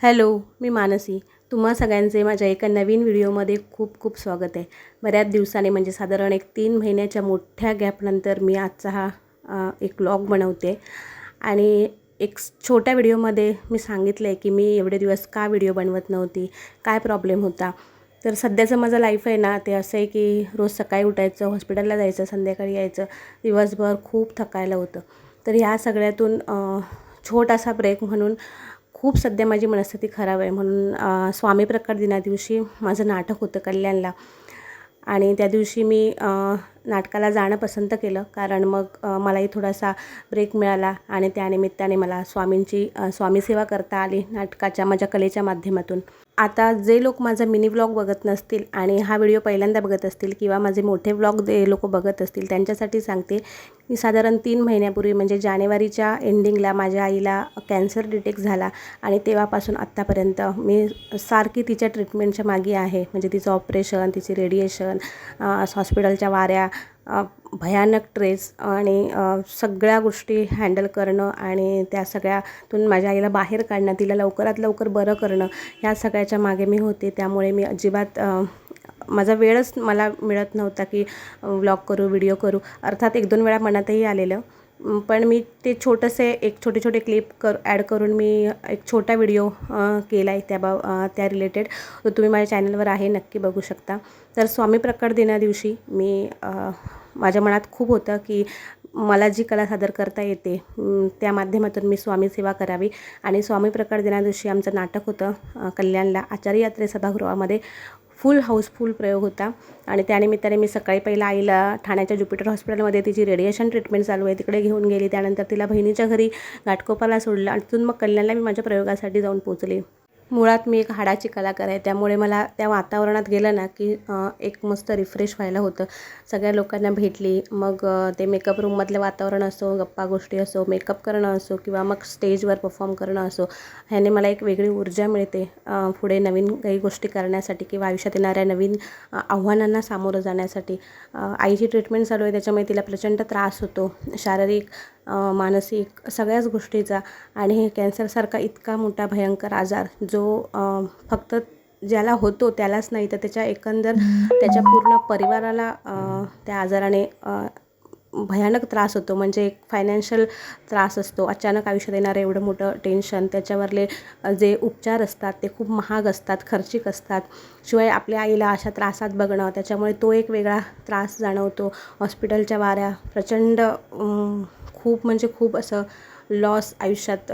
Hello मी मानसी. तुम्हा सगळ्यांचे माझ्या एका नवीन व्हिडिओमध्ये खूप खूप स्वागत आहे. बऱ्याच दिवसाने म्हणजे साधारण एक तीन महिन्याच्या मोठ्या गॅपनंतर मी आजचा हा एक ब्लॉग बनवते. आणि एक छोट्या व्हिडिओमध्ये मी सांगितलं आहे की मी एवढे दिवस का व्हिडिओ बनवत नव्हती काय प्रॉब्लेम होता. तर सध्याचं माझं लाईफ आहे ना ते असं आहे की रोज सकाळी उठायचं हॉस्पिटलला जायचं संध्याकाळी यायचं दिवसभर खूप थकायला होतं. तर ह्या सगळ्यातून छोटासा ब्रेक म्हणून खूप सध्या माझी मनस्थिती खराब आहे. म्हणून स्वामी प्रकट दिना दिवशी माझं नाटक होतं कल्याणला. आणि त्या दिवशी मी नाटकाला जाणं पसंत केलं. कारण मग मलाही थोडासा ब्रेक मिळाला. आणि त्यानिमित्ताने मला स्वामींची स्वामीसेवा करता आली नाटकाच्या माझ्या कलेच्या माध्यमातून. आता जे लोक माझा मिनी व्लॉग बघत नसतील आणि हा व्हिडिओ पहिल्यांदा बघत असतील किंवा माझे मोठे व्लॉग जे लोक बघत असतील त्यांच्यासाठी सांगते मी साधारण तीन महिन्यापूर्वी म्हणजे जानेवारीच्या एंडिंगला माझ्या आईला कॅन्सर डिटेक्ट झाला आणि तेव्हापासून आत्तापर्यंत मी सारखी तिच्या ट्रीटमेंटच्या मागे आहे. म्हणजे तिचं ऑपरेशन तिचे रेडिएशन हॉस्पिटलच्या वाऱ्या भयानक ट्रेस आणि सगळ्या गोष्टी हँडल करणं आणि त्या सगळ्यातून माझ्या आईला बाहेर काढणं तिला लवकरात लवकर बरं करणं ह्या सगळ्याच्या मागे मी होते. त्यामुळे मी अजिबात माझा वेळच मला मिळत नव्हता की व्लॉग करू व्हिडिओ करू. अर्थात एक दोन वेळा मनातही आलेलं. पण मी ते छोटंसे एक छोटे छोटे क्लिप कर ॲड करून मी एक छोटा व्हिडिओ केला आहे त्या बा त्या रिलेटेड तो तुम्ही माझ्या चॅनलवर आहे नक्की बघू शकता. तर स्वामी प्रकट दिनादिवशी मी माझ्या मनात खूप होतं की मला जी कला सादर करता येते त्या माध्यमातून मी स्वामी सेवा करावी. आणि स्वामी प्रकट दिना दिवशी आमचं नाटक होतं कल्याणला आचार्य यात्रे सभागृहामध्ये. फुल हाऊसफुल प्रयोग होता. आणि त्यानिमित्ताने मी सकाळी पहिला आईला ठाण्याच्या ज्युपिटर हॉस्पिटलमध्ये तिची रेडिएशन ट्रीटमेंट चालू आहे तिकडे घेऊन गेली. त्यानंतर तिला बहिणीच्या घरी घाटकोपाला सोडलं. आणि तिथून मग कल्याणला मी माझ्या प्रयोगासाठी जाऊन पोचले मुळात मी एक हाडाची कलाकार आहे. त्यामुळे मला त्या वातावरणात गेलं ना की एक मस्त रिफ्रेश व्हायला होतं. सगळ्या लोकांना भेटली. मग ते मेकअप रूममधलं वातावरण असो गप्पा गोष्टी असो मेकअप करणं असो किंवा मग स्टेजवर परफॉर्म करणं असो ह्याने मला एक वेगळी ऊर्जा मिळते पुढे नवीन काही गोष्टी करण्यासाठी किंवा आयुष्यात येणाऱ्या नवीन आव्हानांना सामोरं जाण्यासाठी. आईची ट्रीटमेंट चालू आहे. त्याच्यामुळे तिला प्रचंड त्रास होतो. शारीरिक मानसिक सगळ्याच गोष्टीचा आणि हे कॅन्सरसारखा इतका मोठा भयंकर आजार जो फक्त ज्याला होतो त्यालाच नाही तर त्याच्या एकंदर त्याच्या पूर्ण परिवाराला त्या आजाराने भयानक त्रास होतो. म्हणजे एक फायनान्शियल त्रास असतो. अचानक आयुष्यात येणारं एवढं मोठं टेन्शन त्याच्यावरले जे उपचार असतात ते खूप महाग असतात खर्चिक असतात. शिवाय आपल्या आईला अशा त्रासात बघणं त्याच्यामुळे तो एक वेगळा त्रास जाणवतो. हॉस्पिटलच्या वाऱ्या प्रचंड खूप म्हणजे खूप असं लॉस आयुष्यात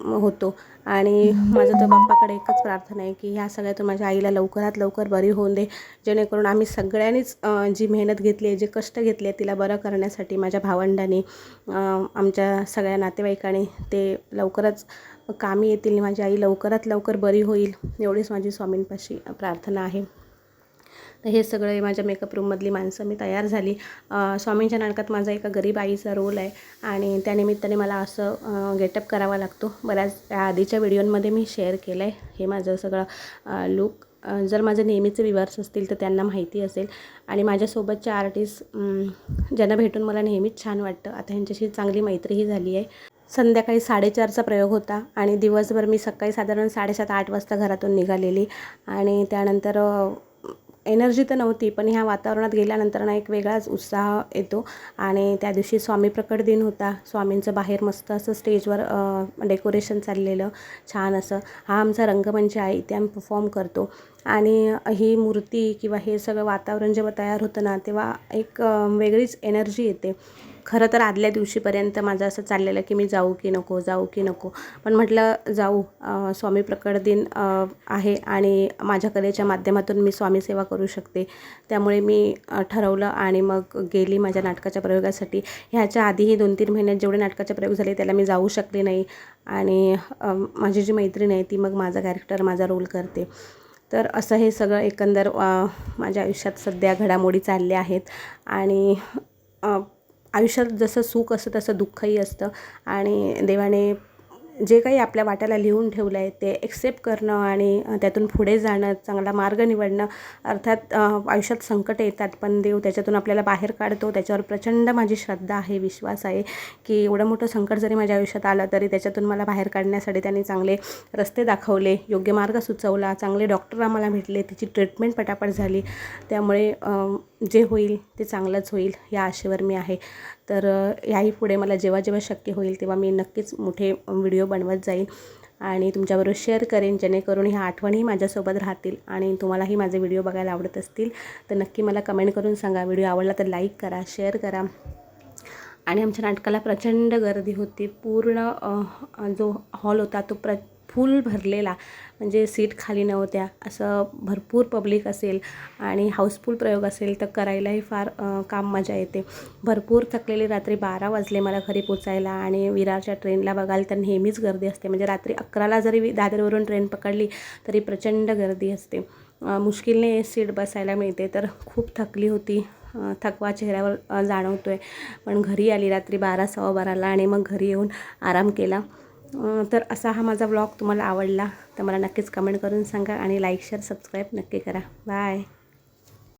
होतो. आणि माझं तर बाप्पाकडे एकच प्रार्थना आहे की ह्या सगळ्यातून माझ्या आईला लवकरात लवकर बरी होऊन दे. जेणेकरून आम्ही सगळ्यांनीच जी मेहनत घेतली आहे जे कष्ट घेतले तिला बरं करण्यासाठी माझ्या भावंडांनी आमच्या सगळ्या नातेवाईकांनी ते लवकरच कामी येतील माझी आई लवकरात लवकर बरी होईल एवढीच माझी स्वामींपाशी प्रार्थना आहे. तर हे सगळे माझ्या मेकअप रूममधली माणसं मी तयार झाली. स्वामींच्या नाटकात माझा एका गरीब आईचा रोल आहे आणि त्यानिमित्ताने मला असं गेटअप करावा लागतो. बऱ्याच त्या आधीच्या व्हिडिओमध्ये मी शेअर केलं आहे हे माझं सगळं लुक जर माझे नेहमीचे विवर्स असतील तर त्यांना माहिती असेल. आणि माझ्यासोबतच्या आर्टिस्ट ज्यांना भेटून मला नेहमीच छान वाटतं. आता ह्यांच्याशी चांगली मैत्रीही झाली आहे. संध्याकाळी साडेचारचा प्रयोग होता आणि दिवसभर मी सकाळी साधारण साडेसात आठ वाजता घरातून निघालेली. आणि त्यानंतर एनर्जी तर नव्हती पण ह्या वातावरणात गेल्यानंतर ना एक वेगळाच उत्साह येतो. आणि त्या दिवशी स्वामी प्रकट दिन होता. स्वामींचं बाहेर मस्त असं स्टेजवर डेकोरेशन चाललेलं छान असं. हा आमचा रंगमंच आहे इथे आम्ही परफॉर्म करतो. आणि ही मूर्ती किंवा हे सगळं वातावरण जेव्हा तयार होतं ना तेव्हा एक वेगळीच एनर्जी येते. खरं तर आदल्या दिवशीपर्यंत माझं असं चाललेलं की मी जाऊ की नको जाऊ की नको. पण म्हटलं जाऊ स्वामी प्रकट दिन आहे आणि माझ्या कलेच्या माध्यमातून मी स्वामी सेवा करू शकते. त्यामुळे मी ठरवलं आणि मग गेली माझ्या नाटकाच्या प्रयोगासाठी. ह्याच्या आधीही दोन तीन महिन्यात जेवढे नाटकाचे प्रयोग झाले त्याला मी जाऊ शकले नाही. आणि माझी जी मैत्रीण आहे ती मग माझा कॅरेक्टर माझा रोल करते. तर असं हे सगळं एकंदर माझ्या आयुष्यात सध्या घडामोडी चालल्या आहेत. आणि आयुष्यात जसं सुख असतं तसं दुःखही असतं. आणि देवाने जे काही आपल्या वाट्याला लिहून ठेवलं आहे ते एक्सेप्ट करणं आणि त्यातून पुढे जाणं चांगला मार्ग निवडणं अर्थात आयुष्यात संकट येतात पण देव त्याच्यातून आपल्याला बाहेर काढतो. त्याच्यावर प्रचंड माझी श्रद्धा आहे विश्वास आहे की एवढं मोठं संकट जरी माझ्या आयुष्यात आलं तरी त्याच्यातून मला बाहेर काढण्यासाठी त्यांनी चांगले रस्ते दाखवले योग्य मार्ग सुचवला चांगले डॉक्टर आम्हाला भेटले तिची ट्रीटमेंट पटापट झाली. त्यामुळे जे होईल ते चांगलंच होईल या आशेवर मी आहे. तर याही पुढे मला जेव्हा जेव्हा शक्य होईल तेव्हा मी नक्कीच मोठे व्हिडिओ बनवत जाईल आणि तुमच्याबरोबर शेअर करेन जेणेकरून ह्या आठवणीही माझ्यासोबत राहतील आणि तुम्हालाही माझे व्हिडिओ बघायला आवडत असतील. तर नक्की मला कमेंट करून सांगा. व्हिडिओ आवडला तर लाईक करा शेअर करा. आणि आमच्या नाटकाला प्रचंड गर्दी होती. पूर्ण जो हॉल होता तो प्र फुल भरलेला म्हणजे सीट खाली नव्हत्या असं भरपूर पब्लिक असेल आणि हाऊसफुल प्रयोग असेल तर करायलाही फार काम मजा येते. भरपूर थकलेली रात्री बारा वाजले मला घरी पोचायला आणि विरारच्या ट्रेनला बघाल तर नेहमीच गर्दी असते. म्हणजे रात्री अकराला जरी दादरवरून ट्रेन पकडली तरी प्रचंड गर्दी असते. मुश्किलने सीट बसायला मिळते. तर खूप थकली होती. थकवा चेहऱ्यावर जाणवतो आहे पण घरी आली रात्री बारा सव्वा बाराला आणि मग घरी येऊन आराम केला. तर असा हा माझा ब्लॉग तुम्हाला आवडला तर मला नक्कीच कमेंट करून सांगा आणि लाईक शेअर सबस्क्राईब नक्की करा. बाय